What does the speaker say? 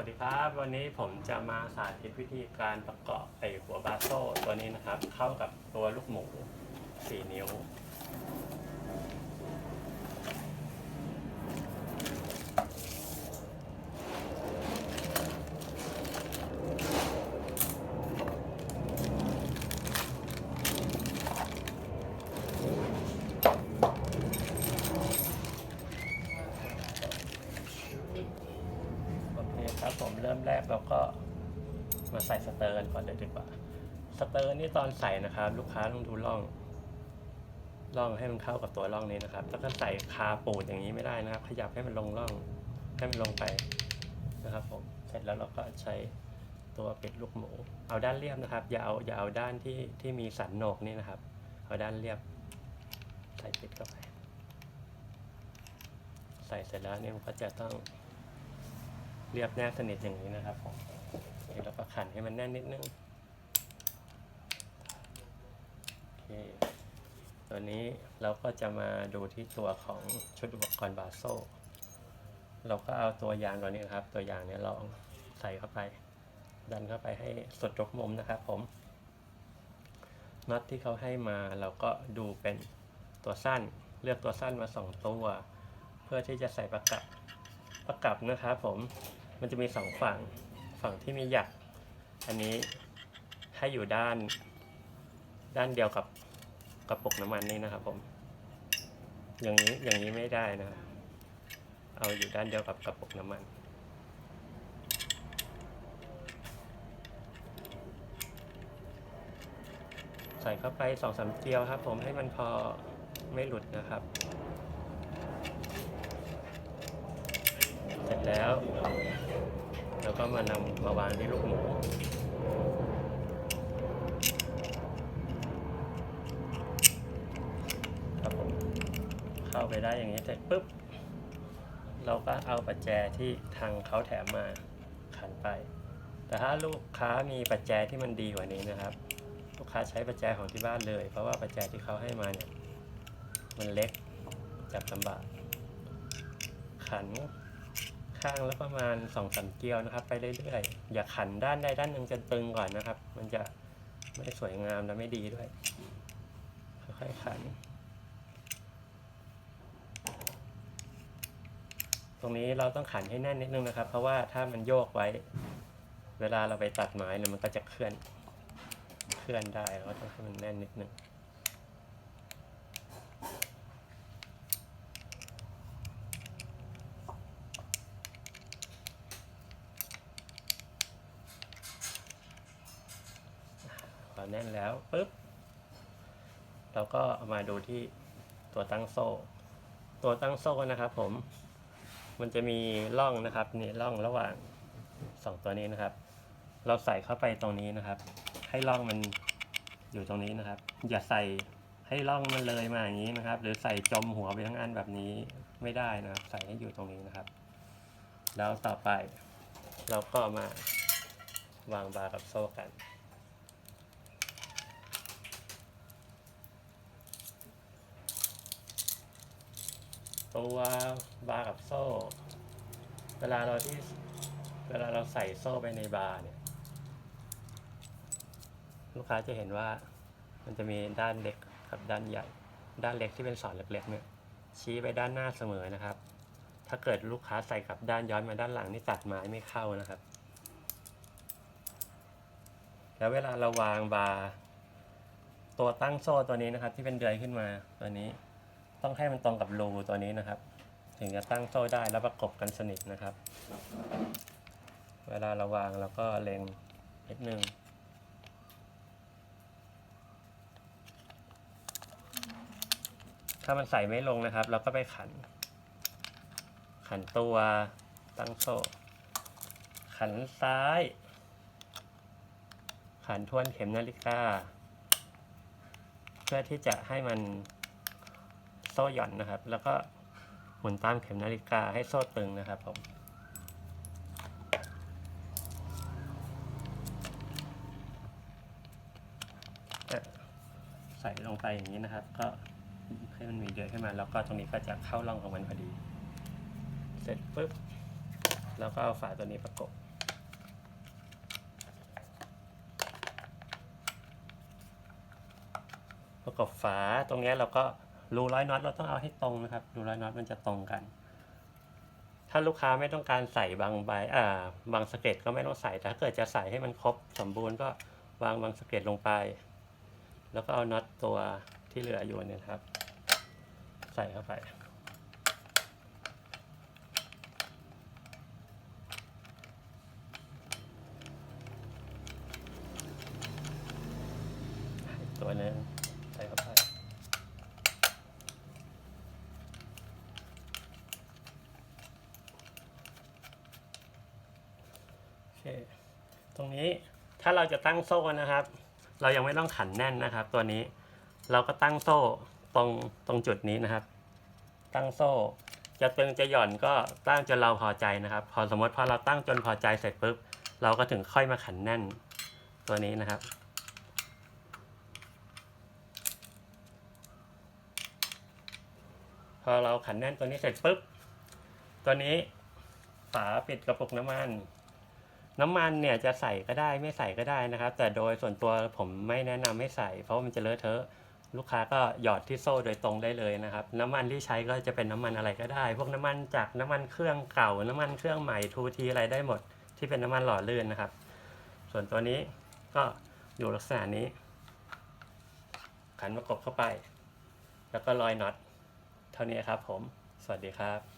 วัสดีครับ วันนี้ผมจะมาสาธิตวิธีการประกอบไอหัวบาโซ่ตัวนี้นะครับ เข้ากับตัวลูกหมู 4 นิ้ว โอเคครับผมเริ่ม แรกเราก็มาใส่สเตอร์กันก่อนเลยดีกว่า สเตอร์นี่ตอนใส่นะครับ ลูกค้าต้องดูร่องร่องให้มันเข้ากับตัวร่องนี้นะครับ แล้วก็ใส่คาปูดอย่างนี้ไม่ได้นะครับ ขยับให้มันลงร่องให้มันลงไปนะครับผมเสร็จแล้วเราก็ใช้ตัวปิดลูกหมู เอาด้านเรียบนะครับ อย่าเอาอย่าเอาด้านที่ที่มีสันโหนกนี่นะครับ เอาด้านเรียบ ใส่ปิดเข้าไป ใส่เสร็จแล้วเนี่ยมันก็จะต้อง เรียบแนบสนิทอย่างนี้นะครับผมเดี๋ยวเราก็ขันให้มันแน่นนิดนึงโอเคตัวนี้เราก็จะมาดูที่ตัวของชุดอุปกรณ์บาโซ เราก็เอาตัวยางตัวนี้นครับ ตัวยางเนี้ยลองใส่เข้าไป ดันเข้าไปให้สุดทุกมุมนะครับผมน็อตที่เขาให้มาเราก็ดูเป็นตัวสั้น เลือกตัวสั้นมาสองตัว เพื่อที่จะใส่ประกับประกับนะครับผม มันจะมีสองฝั่ง ฝั่งที่มีหยัก อันนี้ให้อยู่ด้าน ด้านเดียวกับกระปุกน้ำมันนี่นะครับผม อย่างนี้อย่างนี้ไม่ได้นะครับ เอาอยู่ด้านเดียวกับกระปุกน้ำมันใส่เข้าไปสองสามเกลียวครับ ผมให้มันพอไม่หลุดนะครับ เสร็จแล้ว เราก็มานำมาวางที่ลูกหมูครับผมเข้าไปได้อย่างนี้เสร็จปุ๊บ เราก็เอาปัจแจที่ทางเขาแถมมาขันไป แต่ถ้าลูกค้ามีปัจแจที่มันดีกว่านี้นะครับ ลูกค้าใช้ปัจแจของที่บ้านเลย เพราะว่าปัจแจที่เขาให้มาเนี่ยมันเล็กจับลำบากขัน ข้างแล้วประมาณสองสามเกลียวนะครับ ไปเรื่อยๆอย่าขันด้านใดด้านหนึ่งจนตึงก่อนนะครับ มันจะไม่สวยงามและไม่ดีด้วยค่อยๆขัน ตรงนี้เราต้องขันให้แน่นนิดนึงนะครับ เพราะว่าถ้ามันโยกไว้ เวลาเราไปตัดไม้เนี่ยมันก็จะเคลื่อน เคลื่อนได้เราก็ต้องให้มันแน่นนิดนึง แน่นแล้วปุ๊บเราก็เอามาดูที่ตัวตั้งโซ่ ตัวตั้งโซ่นะครับ ผม มันจะมีร่องนะครับนี่ร่องระหว่างสองตัวนี้นะครับ เราใส่เข้าไปตรงนี้นะครับ ให้ร่องมันอยู่ตรงนี้นะครับ อย่าใส่ให้ร่องมันเลยมาอย่างนี้นะครับ หรือใส่จมหัวไปทั้งอันแบบนี้ไม่ได้นะครับ ใส่ให้อยู่ตรงนี้นะครับ แล้วต่อไปเราก็มาวางบาร์กับโซ่กัน ตัวบาร์กับโซ่ เวลาเราที่เวลาเราใส่โซ่ไปในบาร์เนี่ย ลูกค้าจะเห็นว่ามันจะมีด้านเล็กกับด้านใหญ่ ด้านเล็กที่เป็นสอนเล็กๆเนี่ยชี้ไปด้านหน้าเสมอนะครับ ถ้าเกิดลูกค้าใส่กับด้านย้อนมาด้านหลังนี่ตัดไม้ไม่เข้านะครับ แล้วเวลาเราวางบาร์ตัวตั้งโซ่ตัวนี้นะครับ ที่เป็นเดือยขึ้นมาตัวนี้ ต้องให้มันตรงกับรูตัวนี้นะครับ ถึงจะตั้งโซ่ได้แล้วประกบกันสนิทนะครับ เวลาเราวางเราก็เล็งนิดนึงถ้ามันใส่ไม่ลงนะครับ เราก็ไปขัน ขันตัวตั้งโซ่ ขันซ้าย ขันทวนเข็มนาฬิกา เพื่อที่จะให้มัน ซ่หย่อนนะครับ แล้วก็หมุนตามเข็มนาฬิกาให้โซ่ตึงนะครับผมใส่ลงไปอย่างนี้นะครับ ก็ให้มันมีเดือดขึ้นมา แล้วก็ตรงนี้ก็จะเข้าร่องของมันพอดี เสร็จปุ๊บแล้วก็เอาฝาตัวนี้ประกบประกบฝาตรงนี้เราก็ รูร้อยน็อตเราต้องเอาให้ตรงนะครับ รูร้อยน็อตมันจะตรงกัน ถ้าลูกค้าไม่ต้องการใส่บางใบอ่าบางสเก็ตก็ไม่ต้องใส่แต่ถ้าเกิดจะใส่ให้มันครบสมบูรณ์ก็วางบางสเก็ตลงไป แล้วก็เอาน็อตตัวที่เหลืออยู่เนี่ยครับ ใส่เข้าไป อีกตัวหนึงใส่เข้าไป โอเค ตรงนี้ถ้าเราจะตั้งโซ่นะครับ เรายังไม่ต้องขันแน่นนะครับ ตัวนี้เราก็ตั้งโซ่ตรงตรงจุดนี้นะครับ ตั้งโซ่ จะตึงจะหย่อนก็ตั้งจนเราพอใจนะครับ พอสมมติพอเราตั้งจนพอใจเสร็จปุ๊บเราก็ถึงค่อยมาขันแน่นตัวนี้นะครับพอเราขันแน่นตัวนี้เสร็จปุ๊บตัวนี้ฝาปิดกระปุกน้ำมัน น้ำมันเนี่ยจะใส่ก็ได้ไม่ใส่ก็ได้นะครับ แต่โดยส่วนตัวผมไม่แนะนำให้ใส่ เพราะว่ามันจะเลอะเทอะ ลูกค้าก็หยอดที่โซ่โดยตรงได้เลยนะครับ น้ำมันที่ใช้ก็จะเป็นน้ำมันอะไรก็ได้ พวกน้ำมันจากน้ำมันเครื่องเก่า น้ำมันเครื่องใหม่ทูทีอะไรได้หมด ที่เป็นน้ำมันหล่อลื่นนะครับ ส่วนตัวนี้ก็อยู่ลักษณะนี้ ขันประกบเข้าไป แล้วก็ลอยน็อตเท่านี้ครับผม สวัสดีครับ